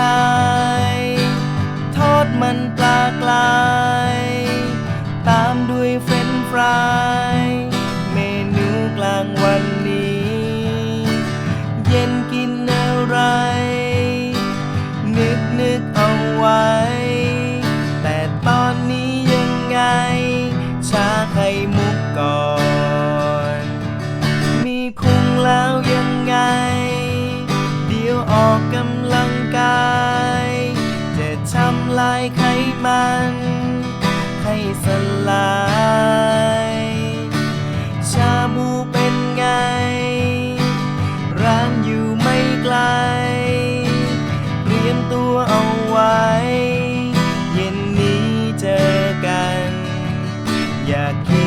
ทย ทอดมันปลากลาย ตามด้วยเฟรนฟราย เมนูกลางวันนี้ เย็นกินอะไร นึกนึกเอาไว้ สลาย ชาบูเป็นไง ร้านอยู่ไม่ไกล เตรียมตัวเอาไว้ เย็นนี้เจอกัน อยากกิน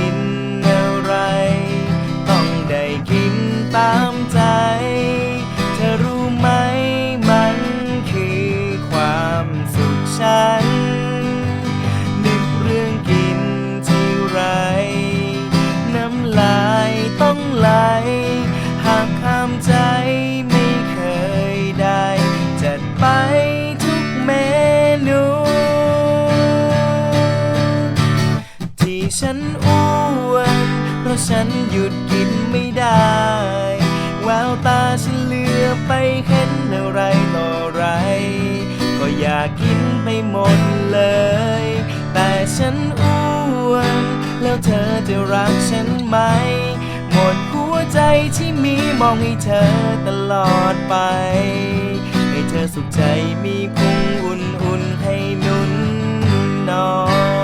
ฉันหยุดกินไม่ได้ แววตาฉันเลือไปเห็นอะไรต่ออะไร ก็อยากกินไปหมดเลย แต่ฉันอ้วน แล้วเธอจะรักฉันไหม หมดหัวใจที่มีมองให้เธอตลอดไป ให้เธอสุขใจมีพุงอุ่นๆให้นุ่นนอน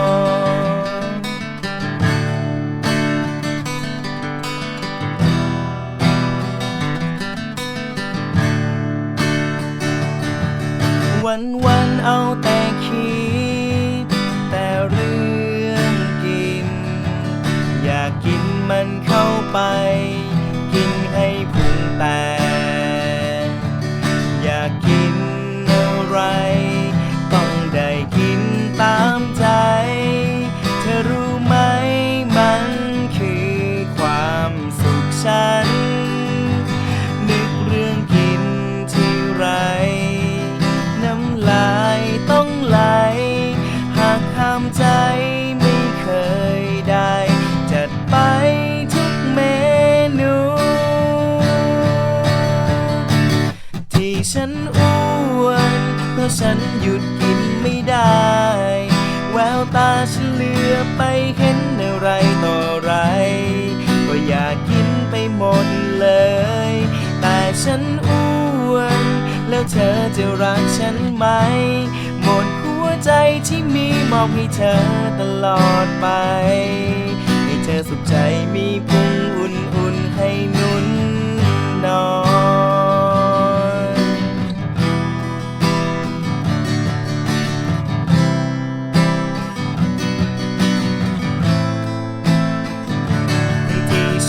วันวันเอาแต่คิด แต่เรื่องกิน อยากกินมันเข้าไป ฉันอ้วนเพราะฉันหยุดกินไม่ได้ แววตาฉันเลือไปเห็นอะไรต่อไร ก็อยากกินไปหมดเลย แต่ฉันอ้วน แล้วเธอจะรักฉันไหม หมดหัวใจที่มีมอบให้เธอตลอดไป ให้เธอสุขใจมีพุ